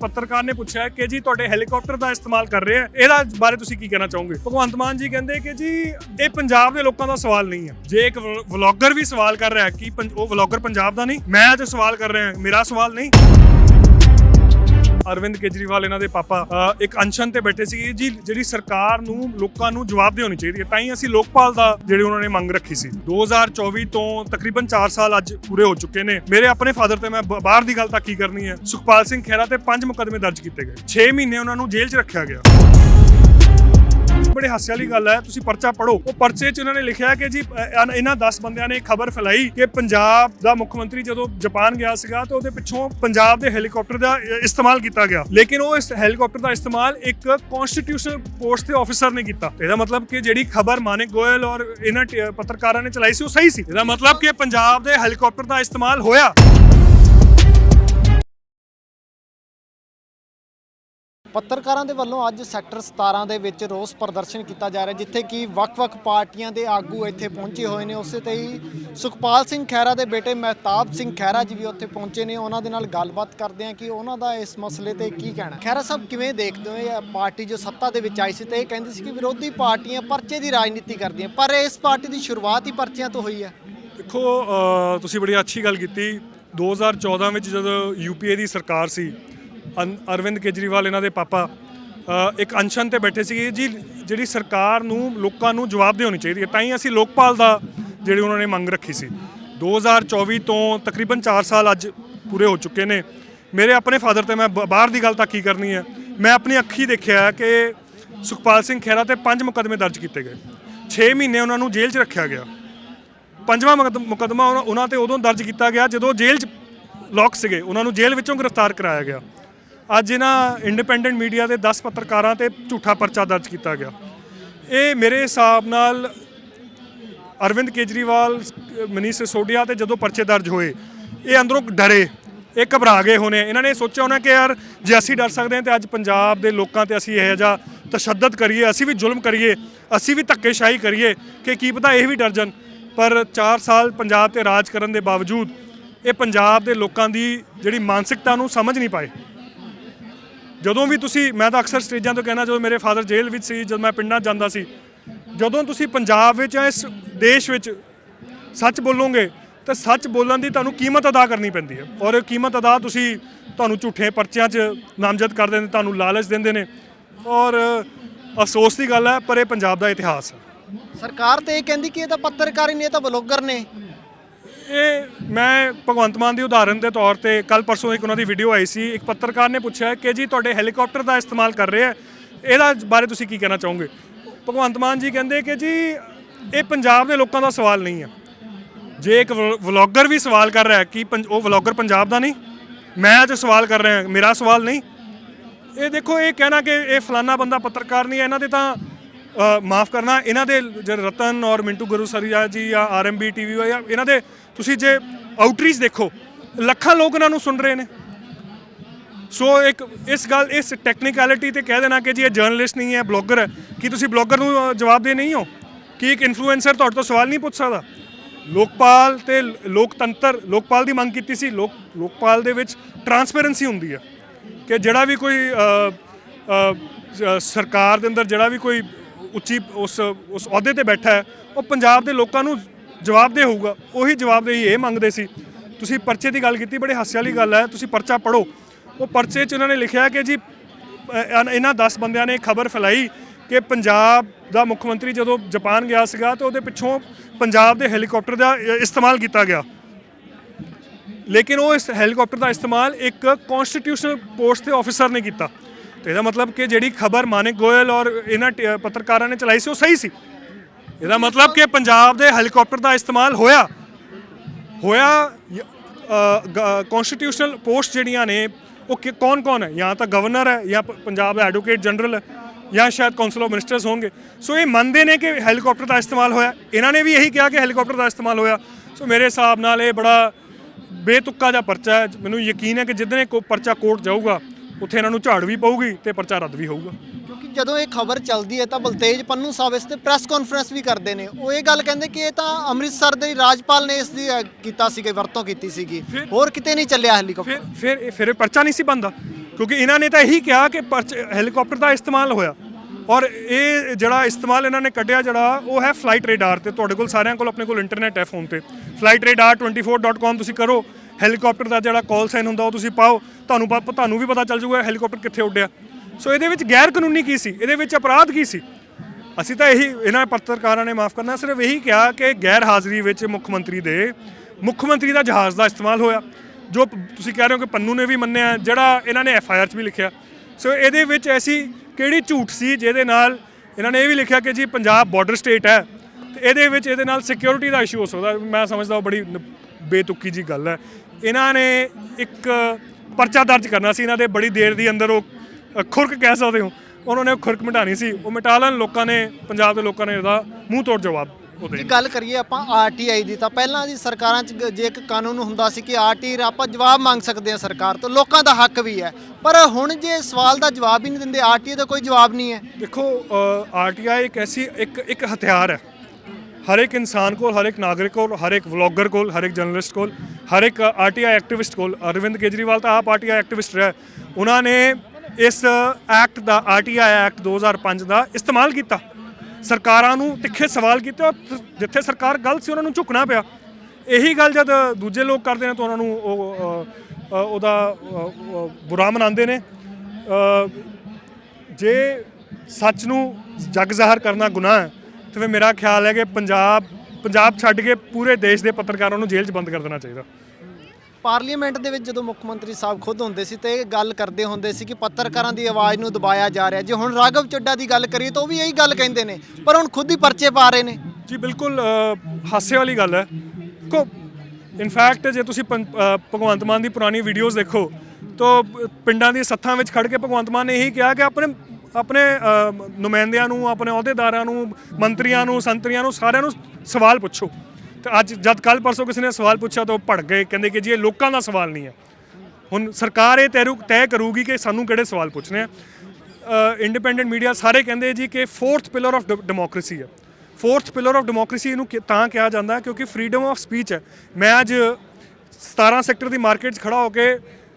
ਪੱਤਰਕਾਰ ਨੇ ਪੁੱਛਿਆ ਕਿ ਜੀ ਤੁਹਾਡੇ ਹੈਲੀਕਾਪਟਰ ਦਾ ਇਸਤੇਮਾਲ ਕਰ ਰਹੇ ਆ। ਇਹਦਾ ਬਾਰੇ ਤੁਸੀਂ ਕੀ ਕਹਿਣਾ ਚਾਹੋਗੇ? ਭਗਵੰਤ ਮਾਨ ਜੀ ਕਹਿੰਦੇ ਕਿ ਜੀ, ਇਹ ਪੰਜਾਬ ਦੇ ਲੋਕਾਂ ਦਾ ਸਵਾਲ ਨਹੀਂ ਹੈ ਜੇ ਇੱਕ ਵਲੌਗਰ ਵੀ ਸਵਾਲ ਕਰ ਰਿਹਾ ਕਿ ਪੰਜ- ਉਹ ਵਲੌਗਰ ਪੰਜਾਬ ਦਾ ਨਹੀਂ, ਮੈਂ ਅੱਜ ਸਵਾਲ ਕਰ ਰਿਹਾ, ਮੇਰਾ ਸਵਾਲ ਨਹੀਂ। ਅਰਵਿੰਦ ਕੇਜਰੀਵਾਲ, ਇਹਨਾਂ ਦੇ ਪਾਪਾ ਇੱਕ ਅਨਸ਼ਨ ਤੇ ਬੈਠੇ ਸੀ ਜੀ, ਜਿਹੜੀ ਸਰਕਾਰ ਨੂੰ, ਲੋਕਾਂ ਨੂੰ ਜਵਾਬ ਦੇ ਹੋਣੀ ਚਾਹੀਦੀ ਹੈ। ਤਾਂ ਹੀ ਅਸੀਂ ਲੋਕਪਾਲ ਦਾ ਜਿਹੜੀ ਉਹਨਾਂ ਨੇ ਮੰਗ ਰੱਖੀ ਸੀ। 2024 ਤੋਂ ਤਕਰੀਬਨ 4 ਸਾਲ ਅੱਜ ਪੂਰੇ ਹੋ ਚੁੱਕੇ ਨੇ। ਮੇਰੇ ਆਪਣੇ ਫਾਦਰ ਤੇ ਮੈਂ ਬਾਹਰ ਦੀ ਗੱਲ ਤਾਂ ਕੀ ਕਰਨੀ ਹੈ? ਸੁਖਪਾਲ ਸਿੰਘ ਖਹਿਰਾ ਤੇ 5 ਮੁਕਦਮੇ ਦਰਜ ਕੀਤੇ ਗਏ। 6 ਮਹੀਨੇ ਉਹਨਾਂ ਨੂੰ ਜੇਲ੍ਹ 'ਚ ਰੱਖਿਆ ਗਿਆ। ਬੜੇ ਹਾਸੇ ਵਾਲੀ ਗੱਲ ਹੈ, ਤੁਸੀਂ ਪਰਚਾ ਪੜੋ ਉਹ ਪਰਚੇ 'ਚ ਉਹਨਾਂ ਨੇ ਲਿਖਿਆ ਕਿ ਜੀ ਇਹਨਾਂ 10 ਬੰਦਿਆਂ ਨੇ ਖਬਰ ਫੈਲਾਈ ਕਿ ਪੰਜਾਬ ਦਾ ਮੁੱਖ ਮੰਤਰੀ ਜਦੋਂ ਜਾਪਾਨ ਗਿਆ ਸੀਗਾ, ਤਾਂ ਉਹਦੇ ਪਿੱਛੋਂ ਪੰਜਾਬ ਦੇ ਹੈਲੀਕਾਪਟਰ ਦਾ ਇਸਤੇਮਾਲ ਕੀਤਾ ਗਿਆ। ਲੇਕਿਨ ਉਹ ਇਸ ਹੈਲੀਕਾਪਟਰ ਦਾ ਇਸਤੇਮਾਲ ਇੱਕ ਕਨਸਟੀਟਿਊਸ਼ਨਲ ਪੋਸਟ ਦੇ ਆਫੀਸਰ ਨੇ ਕੀਤਾ। ਇਹਦਾ ਮਤਲਬ ਕਿ ਜਿਹੜੀ ਖਬਰ ਮਾਨਿਕ ਗੋਇਲ ਔਰ ਇਹਨਾਂ ਪੱਤਰਕਾਰਾਂ ਨੇ ਚਲਾਈ ਸੀ, ਉਹ ਸਹੀ ਸੀ। ਇਹਦਾ ਮਤਲਬ ਕਿ ਪੰਜਾਬ ਦੇ ਹੈਲੀਕਾਪਟਰ ਦਾ ਇਸਤੇਮਾਲ ਹੋਇਆ। ਪੱਤਰਕਾਰਾਂ ਦੇ ਵੱਲੋਂ ਅੱਜ ਸੈਕਟਰ 17 ਦੇ ਵਿੱਚ ਰੋਸ ਪ੍ਰਦਰਸ਼ਨ ਕੀਤਾ ਜਾ ਰਿਹਾ, ਜਿੱਥੇ ਕਿ ਵੱਖ-ਵੱਖ ਪਾਰਟੀਆਂ ਦੇ ਆਗੂ ਇੱਥੇ ਪਹੁੰਚੇ ਹੋਏ ਨੇ। ਉਸੇ ਤੇ ਹੀ ਸੁਖਪਾਲ ਸਿੰਘ ਖਹਿਰਾ ਦੇ ਬੇਟੇ ਮਹਿਤਾਬ ਸਿੰਘ ਖਹਿਰਾ ਜੀ ਵੀ ਉੱਥੇ ਪਹੁੰਚੇ ਨੇ। ਉਹਨਾਂ ਦੇ ਨਾਲ ਗੱਲਬਾਤ ਕਰਦੇ ਹਾਂ ਕਿ ਉਹਨਾਂ ਦਾ ਇਸ ਮਸਲੇ ਤੇ ਕੀ ਕਹਿਣਾ। ਖਹਿਰਾ ਸਾਹਿਬ, ਕਿਵੇਂ ਦੇਖਦੇ ਹੋ ਇਹ ਪਾਰਟੀ ਜੋ ਸੱਤਾ ਦੇ ਵਿੱਚ ਆਈ ਸੀ ਤੇ ਇਹ ਕਹਿੰਦੀ ਸੀ ਕਿ ਵਿਰੋਧੀ ਪਾਰਟੀਆਂ ਪਰਚੇ ਦੀ ਰਾਜਨੀਤੀ ਕਰਦੀਆਂ, ਪਰ ਇਸ ਪਾਰਟੀ ਦੀ ਸ਼ੁਰੂਆਤ ਹੀ ਪਰਚਿਆਂ ਤੋਂ ਹੋਈ ਹੈ। ਦੇਖੋ ਤੁਸੀਂ ਬੜੀ ਅੱਛੀ ਗੱਲ ਕੀਤੀ। 2014 ਵਿੱਚ ਜਦੋਂ ਯੂਪੀਏ ਦੀ ਸਰਕਾਰ ਸੀ ਅਨ- ਅਰਵਿੰਦ ਕੇਜਰੀਵਾਲ ਇਹਨਾਂ ਦੇ ਪਾਪਾ ਅ, ਇੱਕ ਅਨਸ਼ਨ ਤੇ ਬੈਠੇ ਸੀਗੇ ਜੀ ਜਿਹੜੀ ਸਰਕਾਰ ਨੂੰ ਲੋਕਾਂ ਨੂੰ ਜਵਾਬ ਦੇ ਹੋਣੀ ਚਾਹੀਦੀ ਹੈ। ਤਾਂ ਹੀ ਅਸੀਂ ਲੋਕਪਾਲ ਦਾ ਜਿਹੜੀ ਉਹਨਾਂ ਨੇ ਮੰਗ ਰੱਖੀ ਸੀ। 2024 ਤੋਂ ਤਕਰੀਬਨ 4 ਸਾਲ ਅੱਜ ਪੂਰੇ ਹੋ ਚੁੱਕੇ ਨੇ। ਮੇਰੇ ਆਪਣੇ ਫਾਦਰ ਤੇ ਮੈਂ ਬ- ਬਾਹਰ ਦੀ ਗੱਲ ਤਾਂ ਕੀ ਕਰਨੀ ਹੈ? ਮੈਂ ਆਪਣੀ ਅੱਖੀ ਦੇਖਿਆ ਕਿ ਸੁਖਪਾਲ ਸਿੰਘ ਖਹਿਰਾ ਤੇ 5 ਮੁਕਦਮੇ ਦਰਜ ਕੀਤੇ ਗਏ। 6 ਮਹੀਨੇ ਉਹਨਾਂ ਨੂੰ ਜੇਲ੍ਹ 'ਚ ਰੱਖਿਆ ਗਿਆ। ਪੰਜਵਾਂ ਮੁਕਦ- ਮੁਕੱਦਮਾ ਉਹਨਾਂ- ਉਹਨਾਂ ਤੇ ਉਦੋਂ ਦਰਜ ਕੀਤਾ ਗਿਆ ਜਦੋਂ ਜੇਲ੍ਹ 'ਚ ਲੋਕ ਸੀਗੇ। ਉਹਨਾਂ ਨੂੰ ਜੇਲ੍ਹ ਵਿੱਚੋਂ ਗ੍ਰਿਫਤਾਰ ਕਰਾਇਆ ਗਿਆ। ਅੱਜ ਇਹਨਾਂ ਇੰਡੀਪੈਂਡੈਂਟ ਮੀਡੀਆ ਦੇ 10 ਪੱਤਰਕਾਰਾਂ ਤੇ ਝੂਠਾ ਪਰਚਾ ਦਰਜ ਕੀਤਾ ਗਿਆ। ਇਹ ਮੇਰੇ ਹਿਸਾਬ ਨਾਲ ਅਰਵਿੰਦ ਕੇਜਰੀਵਾਲ, ਮਨੀਸ਼ ਸਿਸੋਡੀਆ ਤੇ ਜਦੋਂ ਪਰਚੇ ਦਰਜ ਹੋਏ, ਇਹ ਅੰਦਰੋਂ ਡਰੇ, ਇਹ ਘਬਰਾ ਗਏ ਹੋਣੇ। ਇਹਨਾਂ ਨੇ ਸੋਚਿਆ ਹੋਣਾ ਕਿ ਯਾਰ, ਜੇ ਅਸੀਂ ਡਰ ਸਕਦੇ ਹਾਂ ਤੇ ਅੱਜ ਪੰਜਾਬ ਦੇ ਲੋਕਾਂ ਤੇ ਅਸੀਂ ਇਹੋ ਜਿਹਾ ਤਸ਼ੱਦਦ ਕਰੀਏ, ਅਸੀਂ ਵੀ ਜ਼ੁਲਮ ਕਰੀਏ, ਅਸੀਂ ਵੀ ਧੱਕੇਸ਼ਾਹੀ ਕਰੀਏ, ਕਿ ਕੀ ਪਤਾ ਇਹ ਵੀ ਡਰ ਜਾਣ। ਪਰ 4 ਸਾਲ ਪੰਜਾਬ ਤੇ ਰਾਜ ਕਰਨ ਦੇ ਬਾਵਜੂਦ ਇਹ ਪੰਜਾਬ ਦੇ ਲੋਕਾਂ ਦੀ ਜਿਹੜੀ ਮਾਨਸਿਕਤਾ ਨੂੰ ਸਮਝ ਨਹੀਂ ਪਾਏ। ਜਦੋਂ ਵੀ ਤੁਸੀਂ, ਮੈਂ ਤਾਂ ਅਕਸਰ ਸਟੇਜਾਂ ਤੋਂ ਕਹਿਣਾ ਜਦੋਂ ਮੇਰੇ ਫਾਦਰ ਜੇਲ੍ਹ ਵਿੱਚ ਸੀ, ਜਦੋਂ ਮੈਂ ਪਿੰਡਾਂ 'ਚ ਜਾਂਦਾ ਸੀ, ਜਦੋਂ ਤੁਸੀਂ ਪੰਜਾਬ ਵਿੱਚ ਜਾਂ ਇਸ ਦੇਸ਼ ਵਿੱਚ ਸੱਚ ਬੋਲੋਗੇ, ਤਾਂ ਸੱਚ ਬੋਲਣ ਦੀ ਤੁਹਾਨੂੰ ਕੀਮਤ ਅਦਾ ਕਰਨੀ ਪੈਂਦੀ ਹੈ। ਔਰ ਇਹ ਕੀਮਤ ਅਦਾ ਤੁਸੀਂ ਤੁਹਾਨੂੰ ਝੂਠੇ ਪਰਚਿਆਂ 'ਚ ਨਾਮਜ਼ਦ ਕਰ ਦਿੰਦੇ ਤੁਹਾਨੂੰ ਲਾਲਚ ਦਿੰਦੇ ਨੇ। ਔਰ ਅਫਸੋਸ ਦੀ ਗੱਲ ਹੈ, ਪਰ ਇਹ ਪੰਜਾਬ ਦਾ ਇਤਿਹਾਸ ਹੈ। ਸਰਕਾਰ ਤੇ ਇਹ ਕਹਿੰਦੀ ਕਿ ਇਹ ਤਾਂ ਪੱਤਰਕਾਰ ਹੀ ਨਹੀਂ ਇਹ ਤਾਂ ਬਲੌਗਰ ਨੇ। ਇਹ ਮੈਂ ਭਗਵੰਤ ਮਾਨ ਦੀ ਉਦਾਹਰਨ ਦੇ ਤੌਰ ਤੇ ਕੱਲ ਪਰਸੋਂ ਇੱਕ ਉਹਨਾਂ ਦੀ ਵੀਡੀਓ ਆਈ ਸੀ। ਇੱਕ ਪੱਤਰਕਾਰ ਨੇ ਪੁੱਛਿਆ ਕਿ ਜੀ ਤੁਹਾਡੇ ਹੈਲੀਕਾਪਟਰ ਦਾ ਇਸਤੇਮਾਲ ਕਰ ਰਹੇ ਆ। ਇਹਦਾ ਬਾਰੇ ਤੁਸੀਂ ਕੀ ਕਹਿਣਾ ਚਾਹੋਗੇ? ਭਗਵੰਤ ਮਾਨ ਜੀ ਕਹਿੰਦੇ ਕਿ ਜੀ, ਇਹ ਪੰਜਾਬ ਦੇ ਲੋਕਾਂ ਦਾ ਸਵਾਲ ਨਹੀਂ ਹੈ ਜੇ ਇੱਕ ਵਲੌਗਰ ਵੀ ਸਵਾਲ ਕਰ ਰਿਹਾ ਕਿ ਪੰਜ- ਉਹ ਵਲੌਗਰ ਪੰਜਾਬ ਦਾ ਨਹੀਂ, ਮੈਂ ਅੱਜ ਸਵਾਲ ਕਰ ਰਿਹਾ, ਮੇਰਾ ਸਵਾਲ ਨਹੀਂ। ਇਹ ਦੇਖੋ, ਇਹ ਕਹਿਣਾ ਕਿ ਇਹ ਫਲਾਨਾ ਬੰਦਾ ਪੱਤਰਕਾਰ ਨਹੀਂ ਹੈ ਇਹਨਾਂ ਦੇ ਤਾਂ ਮਾਫ ਕਰਨਾ, ਇਹਨਾਂ ਦੇ ਜਿਹੜੇ ਰਤਨ ਔਰ ਮਿੰਟੂ ਗੁਰੂ ਸਰੀਆ ਜੀ ਜਾਂ ਆਰਐਮਬੀ ਟੀਵੀ ਜਾਂ ਇਹਨਾਂ ਦੇ ਤੁਸੀਂ ਜੇ ਆਊਟਰੀਚ ਦੇਖੋ ਲੱਖਾਂ ਲੋਕ ਇਹਨਾਂ ਨੂੰ ਸੁਣ ਰਹੇ ਨੇ। ਸੋ ਇੱਕ ਇਸ ਗੱਲ ਇਸ ਟੈਕਨੀਕੈਲਿਟੀ ਤੇ ਕਹਿ ਦੇਣਾ ਕਿ ਜੀ ਇਹ ਜਰਨਲਿਸਟ ਨਹੀਂ ਹੈ ਬਲੌਗਰ ਹੈ। ਕੀ ਤੁਸੀਂ ਬਲੌਗਰ ਨੂੰ ਅ, ਜਵਾਬ ਦੇ ਨਹੀਂ ਹੋ? ਕਿ ਇੱਕ ਇਨਫਲੂਐਂਸਰ ਤੁਹਾਡੇ ਤੋਂ ਸਵਾਲ ਨਹੀਂ ਪੁੱਛ ਸਕਦਾ? ਲੋਕਪਾਲ ਤੇ ਲੋਕਤੰਤਰ ਲੋਕਪਾਲ ਦੀ ਮੰਗ ਕੀਤੀ ਸੀ। ਲੋਕ ਲੋਕਪਾਲ ਦੇ ਵਿੱਚ ਟਰਾਂਸਪੇਰੈਂਸੀ ਹੁੰਦੀ ਹੈ ਕਿ ਜਿਹੜਾ ਵੀ ਕੋਈ ਸਰਕਾਰ ਦੇ ਅੰਦਰ ਜਿਹੜਾ ਵੀ ਕੋਈ ਉੱਚੀ ਉਸ ਉਸ ਅਹੁਦੇ ਤੇ ਬੈਠਾ ਹੈ ਉਹ ਪੰਜਾਬ ਦੇ ਲੋਕਾਂ ਨੂੰ ਜਵਾਬਦੇ ਹੋਊਗਾ। ਉਹੀ ਜਵਾਬਦੇਹੀ ਇਹ ਮੰਗਦੇ ਸੀ। ਤੁਸੀਂ ਪਰਚੇ ਦੀ ਗੱਲ ਕੀਤੀ, ਬੜੇ ਹਾਸੇ ਵਾਲੀ ਗੱਲ ਹੈ। ਤੁਸੀਂ ਪਰਚਾ ਪੜੋ ਉਹ ਪਰਚੇ 'ਚ ਉਹਨਾਂ ਨੇ ਲਿਖਿਆ ਕਿ ਜੀ ਇਹਨਾਂ 10 ਬੰਦਿਆਂ ਨੇ ਖਬਰ ਫੈਲਾਈ ਕਿ ਪੰਜਾਬ ਦਾ ਮੁੱਖ ਮੰਤਰੀ ਜਦੋਂ ਜਾਪਾਨ ਗਿਆ ਸੀਗਾ, ਤਾਂ ਉਹਦੇ ਪਿੱਛੋਂ ਪੰਜਾਬ ਦੇ ਹੈਲੀਕਾਪਟਰ ਦਾ ਇਸਤੇਮਾਲ ਕੀਤਾ ਗਿਆ। ਲੇਕਿਨ ਉਹ ਇਸ ਹੈਲੀਕਾਪਟਰ ਦਾ ਇਸਤੇਮਾਲ ਇੱਕ ਕਨਸਟੀਟਿਊਸ਼ਨਲ ਪੋਸਟ ਦੇ ਆਫੀਸਰ ਨੇ ਕੀਤਾ। ਤੇ ਇਹਦਾ ਮਤਲਬ ਕਿ ਜਿਹੜੀ ਖਬਰ ਮਾਨਿਕ ਗੋਇਲ ਔਰ ਇਹਨਾਂ ਟ- ਪੱਤਰਕਾਰਾਂ ਨੇ ਚਲਾਈ ਸੀ, ਉਹ ਸਹੀ ਸੀ। ਇਹਦਾ ਮਤਲਬ ਕਿ ਪੰਜਾਬ ਦੇ ਹੈਲੀਕਾਪਟਰ ਦਾ ਇਸਤੇਮਾਲ ਹੋਇਆ। ਹੋਇਆ ਕਨਸਟੀਟਿਊਸ਼ਨਲ ਪੋਸਟ ਜਿਹੜੀਆਂ ਨੇ, ਉਹ ਕਿ ਕੌਣ ਕੌਣ ਹੈ? ਜਾਂ ਤਾਂ ਗਵਰਨਰ ਹੈ, ਜਾਂ ਪੰਜਾਬ ਦਾ ਐਡਵੋਕੇਟ ਜਨਰਲ ਹੈ, ਜਾਂ ਸ਼ਾਇਦ ਕਾਉਂਸਲ ਆਫ ਮਿਨਿਸਟਰਸ ਹੋਣਗੇ। ਸੋ ਇਹ ਮੰਨਦੇ ਨੇ ਕਿ ਹੈਲੀਕਾਪਟਰ ਦਾ ਇਸਤੇਮਾਲ ਹੋਇਆ। ਇਹਨਾਂ ਨੇ ਵੀ ਇਹੀ ਕਿਹਾ ਕਿ ਹੈਲੀਕਾਪਟਰ ਦਾ ਇਸਤੇਮਾਲ ਹੋਇਆ। ਸੋ ਮੇਰੇ ਹਿਸਾਬ ਨਾਲ ਇਹ ਬੜਾ ਬੇਤੁੱਕਾ ਜਿਹਾ ਪਰਚਾ ਹੈ। ਮੈਨੂੰ ਯਕੀਨ ਹੈ ਕਿ ਜਿੱਦਣੇ ਕੋ, ਪਰਚਾ ਕੋਰਟ ਜਾਊਗਾ, ਉੱਥੇ ਇਹਨਾਂ ਨੂੰ ਝਾੜ ਵੀ ਪਊਗੀ ਤੇ ਪਰਚਾ ਰੱਦ ਵੀ ਹੋਊਗਾ। ਜਦੋਂ ਇਹ ਖਬਰ ਚੱਲਦੀ ਹੈ ਤਾਂ ਬਲਤੇਜ ਪੰਨੂ ਸਾਹਿਬ ਇਸ ਤੇ ਪ੍ਰੈਸ ਕਾਨਫਰੰਸ ਵੀ ਕਰਦੇ ਨੇ। ਉਹ ਇਹ ਗੱਲ ਕਹਿੰਦੇ ਕਿ ਇਹ ਤਾਂ ਅੰਮ੍ਰਿਤਸਰ ਦੇ ਰਾਜਪਾਲ ਨੇ ਇਸ ਦੀ ਅ, ਕੀਤਾ ਸੀਗਾ ਵਰਤੋਂ ਕੀਤੀ ਸੀਗੀ। ਫਿਰ- ਹੋਰ ਕਿਤੇ ਨਹੀਂ ਚੱਲਿਆ ਹੈਲੀਕਾਪਟਰ ਫਿਰ ਫਿਰ ਇਹ- ਫਿਰ ਪਰਚਾ ਨਹੀਂ ਸੀ ਬੰਦਾ ਕਿਉਂਕਿ ਇਹਨਾਂ ਨੇ ਤਾਂ ਇਹੀ ਕਿਹਾ ਕਿ ਪਰਚ- ਹੈਲੀਕਾਪਟਰ ਦਾ ਇਸਤੇਮਾਲ ਹੋਇਆ। ਔਰ ਇਹ ਜਿਹੜਾ ਇਸਤੇਮਾਲ ਇਹਨਾਂ ਨੇ ਕੱਢਿਆ ਜਿਹੜਾ ਉਹ ਹੈ ਫਲਾਈਟ ਰੇਡਾਰ ਤੇ। ਤੁਹਾਡੇ ਕੋਲ ਸਾਰਿਆਂ ਕੋਲ ਆਪਣੇ ਕੋਲ ਇੰਟਰਨੈਟ ਹੈ ਫੋਨ ਤੇ। Flightradar24.com ਤੁਸੀਂ ਕਰੋ ਹੈਲੀਕਾਪਟਰ ਦਾ ਜਿਹੜਾ ਕਾਲ ਸਾਈਨ ਹੁੰਦਾ ਉਹ ਤੁਸੀਂ ਪਾਓ। ਤੁਹਾਨੂੰ ਪ- ਤੁਹਾਨੂੰ ਵੀ ਪਤਾ ਚੱਲ ਜਾਊਗਾ ਹੈਲੀਕਾਪਟਰ ਕਿੱਥੇ ਉੱਡਿਆ। ਸੋ ਇਹਦੇ ਵਿੱਚ ਗੈਰ ਕਾਨੂੰਨੀ ਕੀ ਸੀ? ਇਹਦੇ ਵਿੱਚ ਅਪਰਾਧ ਕੀ ਸੀ? ਅਸੀਂ ਤਾਂ ਇਹੀ, ਇਹਨਾਂ ਪੱਤਰਕਾਰਾਂ ਨੇ ਮਾਫ ਕਰਨਾ, ਸਿਰਫ ਇਹੀ ਕਿਹਾ ਕਿ ਗੈਰ ਹਾਜ਼ਰੀ ਵਿੱਚ ਮੁੱਖ ਮੰਤਰੀ ਦੇ, ਮੁੱਖ ਮੰਤਰੀ ਦਾ ਜਹਾਜ਼ ਦਾ ਇਸਤੇਮਾਲ ਹੋਇਆ। ਜੋ ਤੁਸੀਂ ਕਹਿ ਰਹੇ ਹੋ ਕਿ ਪੰਨੂ ਨੇ ਵੀ ਮੰਨਿਆ, ਜਿਹੜਾ ਇਹਨਾਂ ਨੇ ਐਫ ਆਈ ਆਰ 'ਚ ਵੀ ਲਿਖਿਆ। ਸੋ ਇਹਦੇ ਵਿੱਚ ਐਸੀ ਕਿਹੜੀ ਝੂਠ ਸੀ ਜਿਹਦੇ ਨਾਲ ਇਹਨਾਂ ਨੇ ਇਹ ਵੀ ਲਿਖਿਆ ਕਿ ਜੀ ਪੰਜਾਬ ਬਾਰਡਰ ਸਟੇਟ ਹੈ। ਤੇ ਇਹਦੇ ਵਿੱਚ ਇਹਦੇ ਨਾਲ ਸਿਕਿਉਰਿਟੀ ਦਾ ਇਸ਼ੂ ਹੋ ਸਕਦਾ। ਮੈਂ ਸਮਝਦਾ ਉਹ ਬੜੀ ਨ- ਬੇਤੁਕੀ ਜੀ ਗੱਲ ਹੈ। ਇਹਨਾਂ ਨੇ ਇੱਕ ਪਰਚਾ ਦਰਜ ਕਰਨਾ ਸੀ। ਇਹਨਾਂ ਦੇ ਬੜੀ ਦੇਰ ਦੀ ਅੰਦਰ ਉਹ ਖੁਰਕ ਕਹਿ ਸਕਦੇ ਹੋ। ਉਹਨਾਂ ਨੇ ਉਹ ਖੁਰਕ ਮਿਟਾਣੀ ਸੀ। ਉਹ ਮਿਟਾ ਲੈਣ ਲੋਕਾਂ ਨੇ ਪੰਜਾਬ ਦੇ ਲੋਕਾਂ ਨੇ ਇਹਦਾ ਮੂੰਹ ਤੋੜ ਜਵਾਬ ਉਹਦੇ ਜੇ ਗੱਲ ਕਰੀਏ ਆਪਾਂ ਆਰਟੀਆਈ ਦੀ ਤਾਂ ਪਹਿਲਾਂ ਦੀ ਸਰਕਾਰਾਂ 'ਚ ਜੇ ਇੱਕ ਕਾਨੂੰਨ ਹੁੰਦਾ ਸੀ ਕਿ ਆਰਟੀ ਆਪਾਂ ਜਵਾਬ ਮੰਗ ਸਕਦੇ ਹਾਂ ਸਰਕਾਰ ਤੋਂ ਲੋਕਾਂ ਦਾ ਹੱਕ ਵੀ ਹੈ। ਪਰ ਹੁਣ ਜੇ ਸਵਾਲ ਦਾ ਜਵਾਬ ਹੀ ਨਹੀਂ ਦਿੰਦੇ ਆਰਟੀ ਦਾ ਕੋਈ ਜਵਾਬ ਨਹੀਂ ਹੈ। ਦੇਖੋ ਆਰਟੀਆਈ ਇੱਕ ਐਸੀ ਇੱਕ ਇੱਕ ਹਥਿਆਰ ਹੈ। ਹਰ ਇੱਕ ਇਨਸਾਨ ਕੋਲ ਹਰ ਇੱਕ ਨਾਗਰਿਕ ਕੋਲ ਹਰ ਇੱਕ ਵਲੌਗਰ ਕੋਲ ਹਰ ਇੱਕ ਜਰਨਲਿਸਟ ਕੋਲ ਹਰ ਇੱਕ ਆਰਟੀਆਈ ਐਕਟਿਵਿਸਟ ਕੋਲ। ਅਰਵਿੰਦ ਕੇਜਰੀਵਾਲ ਤਾਂ ਆਪ ਆਰਟੀਆਈ ਐਕਟਿਵਿਸਟ ਰਿਹਾ। ਉਹਨਾਂ ਨੇ ਇਸ ਐਕਟ ਦਾ ਆਰਟੀਆਈ ਐਕਟ 2005 ਦਾ ਇਸਤੇਮਾਲ ਕੀਤਾ। ਸਰਕਾਰਾਂ ਨੂੰ ਤਿੱਖੇ ਸਵਾਲ ਕੀਤੇ ਔਰ ਜਿੱਥੇ ਸਰਕਾਰ ਗਲਤ ਸੀ, ਉਹਨਾਂ ਨੂੰ ਝੁਕਣਾ ਪਿਆ। ਇਹੀ ਗੱਲ ਜਦ ਦੂਜੇ ਲੋਕ ਕਰਦੇ ਨੇ ਤਾਂ ਉਹਨਾਂ ਨੂੰ ਉਹ ਉਹਦਾ ਬੁਰਾ ਮਨਾਉਂਦੇ ਨੇ। ਜੇ ਸੱਚ ਨੂੰ ਜਗ ਜ਼ਾਹਰ ਕਰਨਾ ਗੁਨਾਹ ਹੈ, ਤੇ ਫਿਰ ਮੇਰਾ ਖਿਆਲ ਹੈ ਕਿ ਪੰਜਾਬ ਪੰਜਾਬ ਛੱਡ ਕੇ ਪੂਰੇ ਦੇਸ਼ ਦੇ ਪੱਤਰਕਾਰਾਂ ਨੂੰ ਜੇਲ੍ਹ 'ਚ ਬੰਦ ਕਰ ਦੇਣਾ ਚਾਹੀਦਾ। ਪਾਰਲੀਮੈਂਟ ਦੇ ਵਿੱਚ ਜਦੋਂ ਮੁੱਖ ਮੰਤਰੀ ਸਾਹਿਬ ਖੁਦ ਹੁੰਦੇ ਸੀ ਤੇ ਇਹ ਗੱਲ ਕਰਦੇ ਹੁੰਦੇ ਸੀ ਕਿ ਪੱਤਰਕਾਰਾਂ ਦੀ ਆਵਾਜ਼ ਨੂੰ ਦਬਾਇਆ ਜਾ ਰਿਹਾ। ਜੇ ਹੁਣ ਰਾਘਵ ਚੱਡਾ ਦੀ ਗੱਲ ਕਰੀਏ ਤਾਂ ਉਹ ਵੀ ਇਹੀ ਗੱਲ ਕਹਿੰਦੇ ਨੇ ਪਰ ਹੁਣ ਖੁਦ ਹੀ ਪਰਚੇ ਪਾ ਰਹੇ ਨੇ। ਜੀ ਬਿਲਕੁਲ ਅ, ਹਾਸੇ ਵਾਲੀ ਗੱਲ ਹੈ। ਕੋ ਇਨਫੈਕਟ ਜੇ ਤੁਸੀਂ ਪੰ- ਅ, ਭਗਵੰਤ ਮਾਨ ਦੀ ਪੁਰਾਣੀ ਵੀਡੀਓਜ਼ ਦੇਖੋ ਤਾਂ ਪਿੰਡਾਂ ਦੀ ਸੱਥਾਂ ਵਿੱਚ ਖੜ ਕੇ ਭਗਵੰਤ ਮਾਨ ਨੇ ਇਹੀ ਕਿਹਾ ਕਿ ਆਪਣੇ ਆਪਣੇ ਅ, ਨੁਮਾਇੰਦਿਆਂ ਨੂੰ ਆਪਣੇ ਅਹੁਦੇਦਾਰਾਂ ਨੂੰ ਮੰਤਰੀਆਂ ਨੂੰ ਸੰਤਰੀਆਂ ਨੂੰ ਸਾਰਿਆਂ ਨੂੰ ਸਵਾਲ ਪੁੱਛੋ। ਤੇ ਅੱਜ ਜਦ ਕੱਲ ਪਰਸੋਂ ਕਿਸੇ ਨੇ ਸਵਾਲ ਪੁੱਛਿਆ ਤਾਂ ਉਹ ਭੜ ਗਏ, ਕਹਿੰਦੇ ਕਿ ਜੀ ਇਹ ਲੋਕਾਂ ਦਾ ਸਵਾਲ ਨਹੀਂ ਹੈ। ਹੁਣ ਸਰਕਾਰ ਇਹ ਤੈਰੂ ਤੈਅ ਕਰੂਗੀ ਕਿ ਸਾਨੂੰ ਕਿਹੜੇ ਸਵਾਲ ਪੁੱਛਣੇ ਆ। ਇੰਡੀਪੈਂਡੈਂਟ ਮੀਡੀਆ ਸਾਰੇ ਕਹਿੰਦੇ ਜੀ ਕਿ ਫੋਰਥ ਪਿਲਰ ਆਫ ਡੈਮੋਕ੍ਰੇਸੀ ਹੈ। ਫੋਰਥ ਪਿਲਰ ਆਫ ਡੈਮੋਕ੍ਰੇਸੀ ਨੂੰ ਤਾਂ ਕਿਹਾ ਜਾਂਦਾ ਕਿਉਂਕਿ ਫਰੀडम ਆਫ ਸਪੀਚ ਹੈ। ਮੈਂ ਅੱਜ 17 ਸੈਕਟਰ ਦੀ ਮਾਰਕੀਟ 'ਚ ਖੜਾ ਹੋ ਕੇ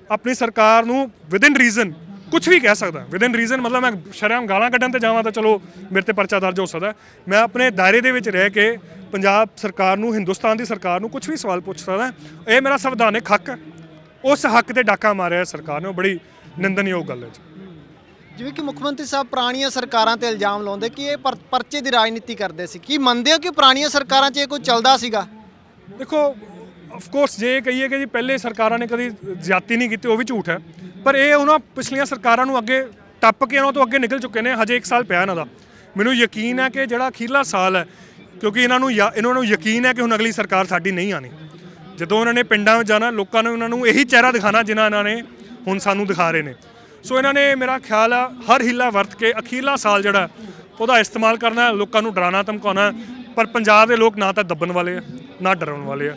ਆਪਣੀ ਸਰਕਾਰ ਨੂੰ ਵਿਦਿਨ ਰੀਜ਼ਨ ਕੁਝ ਵੀ ਕਹਿ ਸਕਦਾ। ਵਿਦਿਨ ਰੀਜ਼ਨ ਮਤਲਬ ਮੈਂ ਸ਼ਰਮ ਗਾਲਾਂ ਕੱਢਣ ਤੇ ਜਾਵਾਂ ਤਾਂ ਚਲੋ ਮੇਰੇ ਤੇ ਪਰਚਾ ਦਰਜ ਹੋ ਸਕਦਾ। ਮੈਂ ਆਪਣੇ ਦਾਇਰੇ ਦੇ ਵਿੱਚ ਰਹਿ ਕੇ ਪੰਜਾਬ ਸਰਕਾਰ ਨੂੰ ਹਿੰਦੁਸਤਾਨ ਦੀ ਸਰਕਾਰ ਨੂੰ ਕੁਝ ਵੀ ਸਵਾਲ ਪੁੱਛ ਸਕਦਾ। ਇਹ ਮੇਰਾ ਸੰਵਿਧਾਨਿਕ ਹੱਕ ਹੈ। ਉਸ ਹੱਕ ਤੇ ਡਾਕਾ ਮਾਰਿਆ ਸਰਕਾਰ ਨੇ। ਬੜੀ ਨਿੰਦਨਯੋਗ ਗੱਲ ਹੈ ਜਿਵੇਂ ਕਿ ਮੁੱਖ ਮੰਤਰੀ ਸਾਹਿਬ ਪੁਰਾਣੀਆਂ ਸਰਕਾਰਾਂ ਤੇ ਇਲਜ਼ਾਮ ਲਾਉਂਦੇ ਕਿ ਇਹ ਪਰ- ਪਰਚੇ ਦੀ ਰਾਜਨੀਤੀ ਕਰਦੇ ਸੀ। ਕੀ ਮੰਨਦੇ ਹੋ ਕਿ ਪੁਰਾਣੀਆਂ ਸਰਕਾਰਾਂ 'ਚ ਇਹ ਕੋਈ ਚੱਲਦਾ ਸੀਗਾ? ਦੇਖੋ ਆਫ ਕੋਰਸ ਜੇ ਇਹ ਕਹੀਏ ਕਿ ਜੀ ਪਹਿਲੇ ਸਰਕਾਰਾਂ ਨੇ ਕਦੀ ਜ਼ਿਆਦਤੀ ਨਹੀਂ ਕੀਤੀ, ਉਹ ਵੀ ਝੂਠ ਹੈ। ਪਰ ਇਹ ਉਹਨਾਂ ਪਿਛਲੀਆਂ ਸਰਕਾਰਾਂ ਨੂੰ ਅੱਗੇ ਟੱਪ ਕੇ ਉਹਨਾਂ ਤੋਂ ਅੱਗੇ ਨਿਕਲ ਚੁੱਕੇ ਨੇ, ਹਜੇ 1 ਸਾਲ ਪਿਆ ਇਹਨਾਂ ਦਾ। ਮੈਨੂੰ ਯਕੀਨ ਹੈ ਕਿ ਜਿਹੜਾ ਅਖੀਰਲਾ ਸਾਲ ਹੈ, ਕਿਉਂਕਿ ਇਹਨਾਂ ਨੂੰ ਯਾ- ਇਹਨਾਂ ਨੂੰ ਯਕੀਨ ਹੈ ਕਿ ਹੁਣ ਅਗਲੀ ਸਰਕਾਰ ਸਾਡੀ ਨਹੀਂ ਆਣੀ। ਜਦੋਂ ਉਹਨਾਂ ਨੇ ਪਿੰਡਾਂ ਵਿੱਚ ਜਾਣਾ, ਲੋਕਾਂ ਨੂੰ ਉਹਨਾਂ ਨੂੰ ਇਹੀ ਚਿਹਰਾ ਦਿਖਾਣਾ ਜਿਨ੍ਹਾਂ ਇਹਨਾਂ ਨੇ ਹੁਣ ਸਾਨੂੰ ਦਿਖਾ ਰਹੇ ਨੇ। ਸੋ ਇਹਨਾਂ ਨੇ ਮੇਰਾ ਖਿਆਲ ਆ, ਹਰ ਹਿੱਲਾ ਵਰਤ ਕੇ ਅਖੀਰਲਾ ਸਾਲ ਜਿਹੜਾ, ਉਹਦਾ ਇਸਤੇਮਾਲ ਕਰਨਾ ਲੋਕਾਂ ਨੂੰ ਡਰਾਉਣਾ, ਧਮਕਾਉਣਾ ਪਰ ਪੰਜਾਬ ਦੇ ਲੋਕ ਨਾ ਤਾਂ ਦੱਬਣ ਵਾਲੇ ਆ, ਨਾ ਡਰਾਉਣ ਵਾਲੇ ਆ।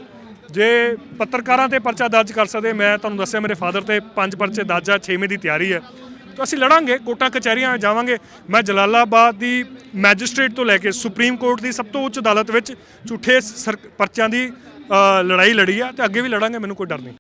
ਜੇ ਪੱਤਰਕਾਰਾਂ ਤੇ ਪਰਚਾ ਦਰਜ ਕਰ ਸਕਦੇ, ਮੈਂ ਤੁਹਾਨੂੰ ਦੱਸਿਆ ਮੇਰੇ ਫਾਦਰ ਤੇ ਪੰਜ ਪਰਚੇ ਦਰਜ ਆ 6ਵੇਂ ਦੀ ਤਿਆਰੀ ਹੈ ਤਾਂ ਅਸੀਂ ਲੜਾਂਗੇ, ਕੋਟਾਂ, ਕਚਹਿਰੀਆਂ ਜਾਵਾਂਗੇ। ਮੈਂ ਜਲਾਲਾਬਾਦ ਦੀ ਮੈਜਿਸਟ੍ਰੇਟ ਤੋਂ ਲੈ ਕੇ ਸੁਪਰੀਮ ਕੋਰਟ ਦੀ ਸਭ ਤੋਂ ਉੱਚ ਅਦਾਲਤ ਵਿੱਚ ਝੂਠੇ ਸਰ- ਪਰਚਿਆਂ ਦੀ ਲੜਾਈ ਲੜੀ ਆ ਤੇ ਅੱਗੇ ਵੀ ਲੜਾਂਗੇ, ਮੈਨੂੰ ਕੋਈ ਡਰ ਨਹੀਂ।